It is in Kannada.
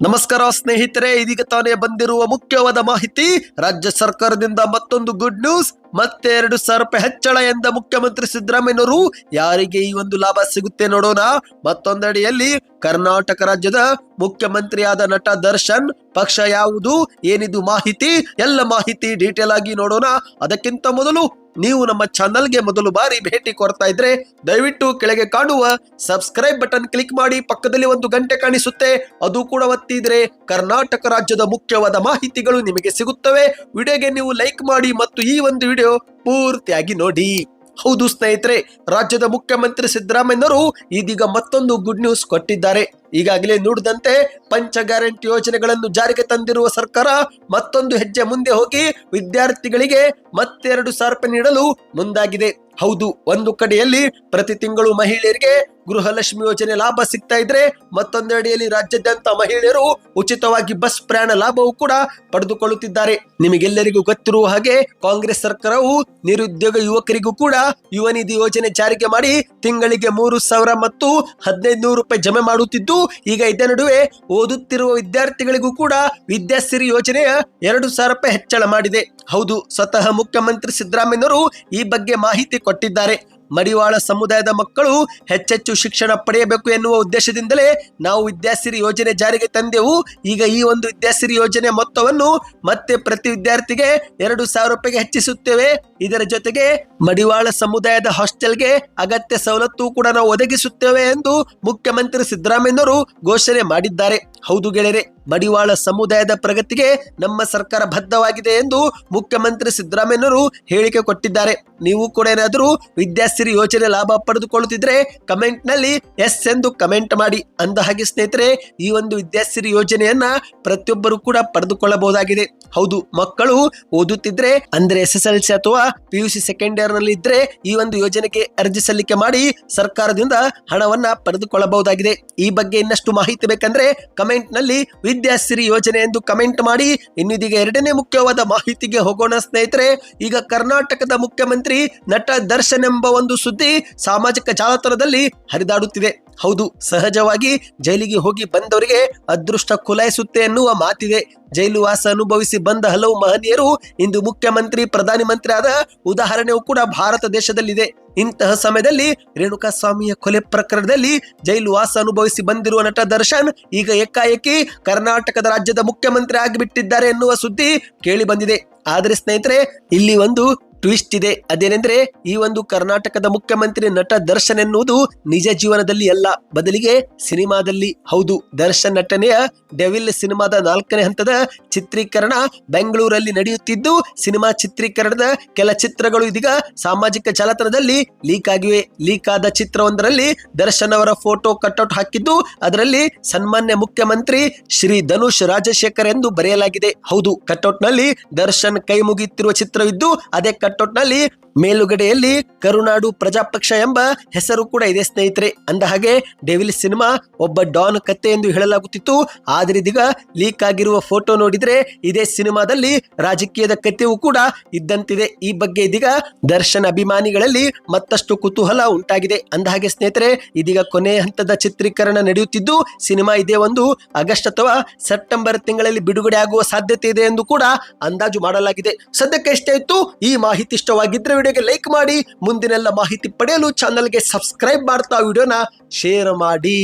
ನಮಸ್ಕಾರ ಸ್ನೇಹಿತರೆ ಇದೀಗ ತಾನೇ ಬಂದಿರುವ ಮುಖ್ಯವಾದ ಮಾಹಿತಿ ರಾಜ್ಯ ಸರ್ಕಾರದಿಂದ ಮತ್ತೊಂದು ಗುಡ್ ನ್ಯೂಸ್ ಮತ್ತೆ ಎರಡು ಸಾವಿರ ಹೆಚ್ಚಳ ಎಂದ ಮುಖ್ಯಮಂತ್ರಿ ಸಿದ್ದರಾಮಯ್ಯನವರು ಯಾರಿಗೆ ಈ ಒಂದು ಲಾಭ ಸಿಗುತ್ತೆ ನೋಡೋಣ. ಮತ್ತೊಂದಡಿಯಲ್ಲಿ ಕರ್ನಾಟಕ ರಾಜ್ಯದ ಮುಖ್ಯಮಂತ್ರಿಯಾದ ನಟ ದರ್ಶನ್, ಪಕ್ಷ ಯಾವುದು, ಏನಿದು ಮಾಹಿತಿ, ಎಲ್ಲ ಮಾಹಿತಿ ಡೀಟೇಲ್ ಆಗಿ ನೋಡೋಣ. ಅದಕ್ಕಿಂತ ಮೊದಲು ನೀವು ನಮ್ಮ ಚಾನಲ್ಗೆ ಮೊದಲು ಬಾರಿ ಭೇಟಿ ಕೊಡ್ತಾ ಇದ್ರೆ ದಯವಿಟ್ಟು ಕೆಳಗೆ ಕಾಣುವ ಸಬ್ಸ್ಕ್ರೈಬ್ ಬಟನ್ ಕ್ಲಿಕ್ ಮಾಡಿ ಪಕ್ಕದಲ್ಲಿ ಒಂದು ಗಂಟೆ ಕಾಣಿಸುತ್ತೆ. ಅದು ಕೂಡ ಒತ್ತಿದ್ರೆ ಕರ್ನಾಟಕ ರಾಜ್ಯದ ಮುಖ್ಯವಾದ ಮಾಹಿತಿಗಳು ನಿಮಗೆ ಸಿಗುತ್ತವೆ. ವಿಡಿಯೋಗೆ ನೀವು ಲೈಕ್ ಮಾಡಿ ಮತ್ತು ಈ ಒಂದು ವಿಡಿಯೋ ಪೂರ್ತಿಯಾಗಿ ನೋಡಿ. ಹೌದು ಸ್ನೇಹಿತರೆ, ರಾಜ್ಯದ ಮುಖ್ಯಮಂತ್ರಿ ಸಿದ್ದರಾಮಯ್ಯನವರು ಇದೀಗ ಮತ್ತೊಂದು ಗುಡ್ ನ್ಯೂಸ್ ಕೊಟ್ಟಿದ್ದಾರೆ. ಈಗಾಗಲೇ ನೋಡಿದಂತೆ ಪಂಚ ಗ್ಯಾರಂಟಿ ಯೋಜನೆಗಳನ್ನು ಜಾರಿಗೆ ತಂದಿರುವ ಸರ್ಕಾರ ಮತ್ತೊಂದು ಹೆಜ್ಜೆ ಮುಂದೆ ಹೋಗಿ ವಿದ್ಯಾರ್ಥಿಗಳಿಗೆ ಮತ್ತೆರಡು ಸಾವಿರ ರೂಪಾಯಿ ನೀಡಲು ಮುಂದಾಗಿದೆ. ಹೌದು, ಒಂದು ಕಡೆಯಲ್ಲಿ ಪ್ರತಿ ತಿಂಗಳು ಮಹಿಳೆಯರಿಗೆ ಗೃಹಲಕ್ಷ್ಮಿ ಯೋಜನೆ ಲಾಭ ಸಿಗ್ತಾ ಇದ್ರೆ ಮತ್ತೊಂದೆಡೆಯಲ್ಲಿ ರಾಜ್ಯಾದ್ಯಂತ ಮಹಿಳೆಯರು ಉಚಿತವಾಗಿ ಬಸ್ ಪ್ರಯಾಣ ಲಾಭವೂ ಕೂಡ ಪಡೆದುಕೊಳ್ಳುತ್ತಿದ್ದಾರೆ. ನಿಮಗೆಲ್ಲರಿಗೂ ಗೊತ್ತಿರುವ ಹಾಗೆ ಕಾಂಗ್ರೆಸ್ ಸರ್ಕಾರವು ನಿರುದ್ಯೋಗ ಯುವಕರಿಗೂ ಕೂಡ ಯುವ ನಿಧಿ ಯೋಜನೆ ಜಾರಿಗೆ ಮಾಡಿ ತಿಂಗಳಿಗೆ ಮೂರು ಸಾವಿರ ಮತ್ತು ಹದಿನೈದು ನೂರು ರೂಪಾಯಿ ಜಮೆ ಮಾಡುತ್ತಿದ್ದು, ಈಗ ಇದೇ ನಡುವೆ ಓದುತ್ತಿರುವ ವಿದ್ಯಾರ್ಥಿಗಳಿಗೂ ಕೂಡ ವಿದ್ಯಾಸಿರಿ ಯೋಜನೆಯ ಎರಡು ಸಾವಿರ ರೂಪಾಯಿ ಹೆಚ್ಚಳ ಮಾಡಿದೆ. ಹೌದು, ಸ್ವತಃ ಮುಖ್ಯಮಂತ್ರಿ ಸಿದ್ದರಾಮಯ್ಯನವರು ಈ ಬಗ್ಗೆ ಮಾಹಿತಿ ಕೊಟ್ಟಿದ್ದಾರೆ. ಮಡಿವಾಳ ಸಮುದಾಯದ ಮಕ್ಕಳು ಹೆಚ್ಚೆಚ್ಚು ಶಿಕ್ಷಣ ಪಡೆಯಬೇಕು ಎನ್ನುವ ಉದ್ದೇಶದಿಂದಲೇ ನಾವು ವಿದ್ಯಾಸಿರಿ ಯೋಜನೆ ಜಾರಿಗೆ ತಂದೆವು. ಈಗ ಈ ಒಂದು ವಿದ್ಯಾಸಿರಿ ಯೋಜನೆ ಮೊತ್ತವನ್ನು ಮತ್ತೆ ಪ್ರತಿ ವಿದ್ಯಾರ್ಥಿಗೆ ಎರಡು ಸಾವಿರ ರೂಪಾಯಿಗೆ ಹೆಚ್ಚಿಸುತ್ತೇವೆ. ಇದರ ಜೊತೆಗೆ ಮಡಿವಾಳ ಸಮುದಾಯದ ಹಾಸ್ಟೆಲ್ಗೆ ಅಗತ್ಯ ಸವಲತ್ತು ಕೂಡ ನಾವು ಒದಗಿಸುತ್ತೇವೆ ಎಂದು ಮುಖ್ಯಮಂತ್ರಿ ಸಿದ್ದರಾಮಯ್ಯನವರು ಘೋಷಣೆ ಮಾಡಿದ್ದಾರೆ. ಹೌದು ಗೆಳೆಯರೆ. ಮಡಿವಾಳ ಸಮುದಾಯದ ಪ್ರಗತಿಗೆ ನಮ್ಮ ಸರ್ಕಾರ ಬದ್ಧವಾಗಿದೆ ಎಂದು ಮುಖ್ಯಮಂತ್ರಿ ಸಿದ್ದರಾಮಯ್ಯನವರು ಹೇಳಿಕೆ ಕೊಟ್ಟಿದ್ದಾರೆ. ನೀವು ಕೂಡ ಏನಾದರೂ ವಿದ್ಯಾಸಿರಿ ಯೋಜನೆ ಲಾಭ ಪಡೆದುಕೊಳ್ಳುತ್ತಿದ್ರೆ ಕಮೆಂಟ್ನಲ್ಲಿ ಎಸ್ ಎಂದು ಕಮೆಂಟ್ ಮಾಡಿ. ಅಂದ ಹಾಗೆ ಸ್ನೇಹಿತರೆ, ಈ ಒಂದು ವಿದ್ಯಾಸಿರಿ ಯೋಜನೆಯನ್ನ ಪ್ರತಿಯೊಬ್ಬರು ಕೂಡ ಪಡೆದುಕೊಳ್ಳಬಹುದಾಗಿದೆ. ಹೌದು, ಮಕ್ಕಳು ಓದುತ್ತಿದ್ರೆ, ಅಂದ್ರೆ ಎಸ್ ಎಸ್ ಎಲ್ ಸಿ ಅಥವಾ ಪಿ ಯು ಸಿ ಸೆಕೆಂಡ್ ಇಯರ್ನಲ್ಲಿ ಇದ್ರೆ ಈ ಒಂದು ಯೋಜನೆಗೆ ಅರ್ಜಿ ಸಲ್ಲಿಕೆ ಮಾಡಿ ಸರ್ಕಾರದಿಂದ ಹಣವನ್ನ ಪಡೆದುಕೊಳ್ಳಬಹುದಾಗಿದೆ. ಈ ಬಗ್ಗೆ ಇನ್ನಷ್ಟು ಮಾಹಿತಿ ಬೇಕಂದ್ರೆ ಕಮೆಂಟ್ನಲ್ಲಿ ವಿದ್ಯಾಸಿರಿ ಯೋಜನೆ ಎಂದು ಕಮೆಂಟ್ ಮಾಡಿ, ಇನ್ನಿದೀಗ ಎರಡನೇ ಮುಖ್ಯವಾದ ಮಾಹಿತಿಗೆ ಹೋಗೋಣ ಸ್ನೇಹಿತರೆ. ಈಗ ಕರ್ನಾಟಕದ ಮುಖ್ಯಮಂತ್ರಿ ನಟ ದರ್ಶನ್ ಎಂಬ ಒಂದು ಸುದ್ದಿ ಸಾಮಾಜಿಕ ಜಾಲತಾಣದಲ್ಲಿ ಹರಿದಾಡುತ್ತಿದೆ. ಹೌದು, ಸಹಜವಾಗಿ ಜೈಲಿಗೆ ಹೋಗಿ ಬಂದವರಿಗೆ ಅದೃಷ್ಟ ಕುಲಾಯಿಸುತ್ತೆ ಎನ್ನುವ ಮಾತಿದೆ. ಜೈಲು ವಾಸ ಅನುಭವಿಸಿ ಬಂದ ಹಲವು ಮಹನೀಯರು ಇಂದು ಮುಖ್ಯಮಂತ್ರಿ, ಪ್ರಧಾನಿ ಮಂತ್ರಿ ಆದ ಉದಾಹರಣೆಯೂ ಕೂಡ ಭಾರತ ದೇಶದಲ್ಲಿದೆ. ಇಂತಹ ಸಮಯದಲ್ಲಿ ರೇಣುಕಾ ಸ್ವಾಮಿಯ ಕೊಲೆ ಪ್ರಕರಣದಲ್ಲಿ ಜೈಲು ವಾಸ ಅನುಭವಿಸಿ ಬಂದಿರುವ ನಟ ದರ್ಶನ್ ಈಗ ಏಕಾಏಕಿ ಕರ್ನಾಟಕದ ರಾಜ್ಯದ ಮುಖ್ಯಮಂತ್ರಿ ಆಗಿಬಿಟ್ಟಿದ್ದಾರೆ ಎನ್ನುವ ಸುದ್ದಿ ಕೇಳಿ ಬಂದಿದೆ. ಆದರೆ ಸ್ನೇಹಿತರೆ, ಇಲ್ಲಿ ಒಂದು ಟ್ವಿಸ್ಟ್ ಇದೆ ಅದೇನೆಂದ್ರೆ ಈ ಒಂದು ಕರ್ನಾಟಕದ ಮುಖ್ಯಮಂತ್ರಿ ನಟ ದರ್ಶನ್ ಎನ್ನುವುದು ನಿಜ ಜೀವನದಲ್ಲಿ ಅಲ್ಲ. ಬದಲಿಗೆ ಸಿನಿಮಾದಲ್ಲಿ ಹೌದು, ದರ್ಶನ್ ನಟನೆಯ ಡೆವಿಲ್ ಸಿನಿಮಾದ ನಾಲ್ಕನೇ ಹಂತದ ಚಿತ್ರೀಕರಣ ಬೆಂಗಳೂರಲ್ಲಿ ನಡೆಯುತ್ತಿದ್ದು, ಸಿನಿಮಾ ಚಿತ್ರೀಕರಣದ ಕೆಲ ಚಿತ್ರಗಳು ಇದೀಗ ಸಾಮಾಜಿಕ ಜಾಲತಾಣದಲ್ಲಿ ಲೀಕ್ ಆಗಿವೆ. ಲೀಕ್ ಆದ ಚಿತ್ರವೊಂದರಲ್ಲಿ ದರ್ಶನ್ ಅವರ ಫೋಟೋ ಕಟ್ಔಟ್ ಹಾಕಿದ್ದು, ಅದರಲ್ಲಿ ಸನ್ಮಾನ್ಯ ಮುಖ್ಯಮಂತ್ರಿ ಶ್ರೀ ಧನುಷ್ ರಾಜಶೇಖರ್ ಎಂದು ಬರೆಯಲಾಗಿದೆ. ಹೌದು ಕಟ್ಔಟ್ನಲ್ಲಿ ದರ್ಶನ್ ಕೈ ಮುಗಿಯುತ್ತಿರುವ ಚಿತ್ರವಿದ್ದು, ಅದೇ ಕಟ್ಔಟ್ ನಲ್ಲಿ ಮೇಲುಗಡೆಯಲ್ಲಿ ಕರುನಾಡು ಪ್ರಜಾಪಕ್ಷ ಎಂಬ ಹೆಸರು ಕೂಡ ಇದೆ, ಸ್ನೇಹಿತರೆ. ಅಂದ ಹಾಗೆ ಡೆವಿಲ್ ಸಿನಿಮಾ ಒಬ್ಬ ಡಾನ್ ಕತ್ತೆ ಎಂದು ಹೇಳಲಾಗುತ್ತಿತ್ತು. ಆದರೆ ಇದೀಗ ಲೀಕ್ ಆಗಿರುವ ಫೋಟೋ ನೋಡಿದ್ರೆ ಇದೇ ಸಿನಿಮಾದಲ್ಲಿ ರಾಜಕೀಯದ ಕಥೆಯೂ ಕೂಡ ಇದ್ದಂತಿದೆ. ಈ ಬಗ್ಗೆ ಇದೀಗ ದರ್ಶನ್ ಅಭಿಮಾನಿಗಳಲ್ಲಿ ಮತ್ತಷ್ಟು ಕುತೂಹಲ ಉಂಟಾಗಿದೆ. ಅಂದ ಹಾಗೆ, ಸ್ನೇಹಿತರೆ, ಇದೀಗ ಕೊನೆ ಹಂತದ ಚಿತ್ರೀಕರಣ ನಡೆಯುತ್ತಿದ್ದು, ಸಿನಿಮಾ ಇದೇ ಒಂದು ಆಗಸ್ಟ್ ಅಥವಾ ಸೆಪ್ಟೆಂಬರ್ ತಿಂಗಳಲ್ಲಿ ಬಿಡುಗಡೆ ಆಗುವ ಸಾಧ್ಯತೆ ಇದೆ ಎಂದು ಕೂಡ ಅಂದಾಜು ಮಾಡಲಾಗಿದೆ. ಸದ್ಯಕ್ಕೆ ಇಷ್ಟ ಇತ್ತು, ಈ ಮಾಹಿತಿ ಇಷ್ಟವಾಗಿದ್ರೆ ವಿಡಿಯೋಗೆ ಲೈಕ್ ಮಾಡಿ ಮುಂದಿನೆಲ್ಲ ಮಾಹಿತಿ ಪಡೆಯಲು ಚಾನಲ್ಗೆ ಸಬ್ಸ್ಕ್ರೈಬ್ ಮಾಡ್ತಾ ವಿಡಿಯೋನ ಶೇರ್ ಮಾಡಿ.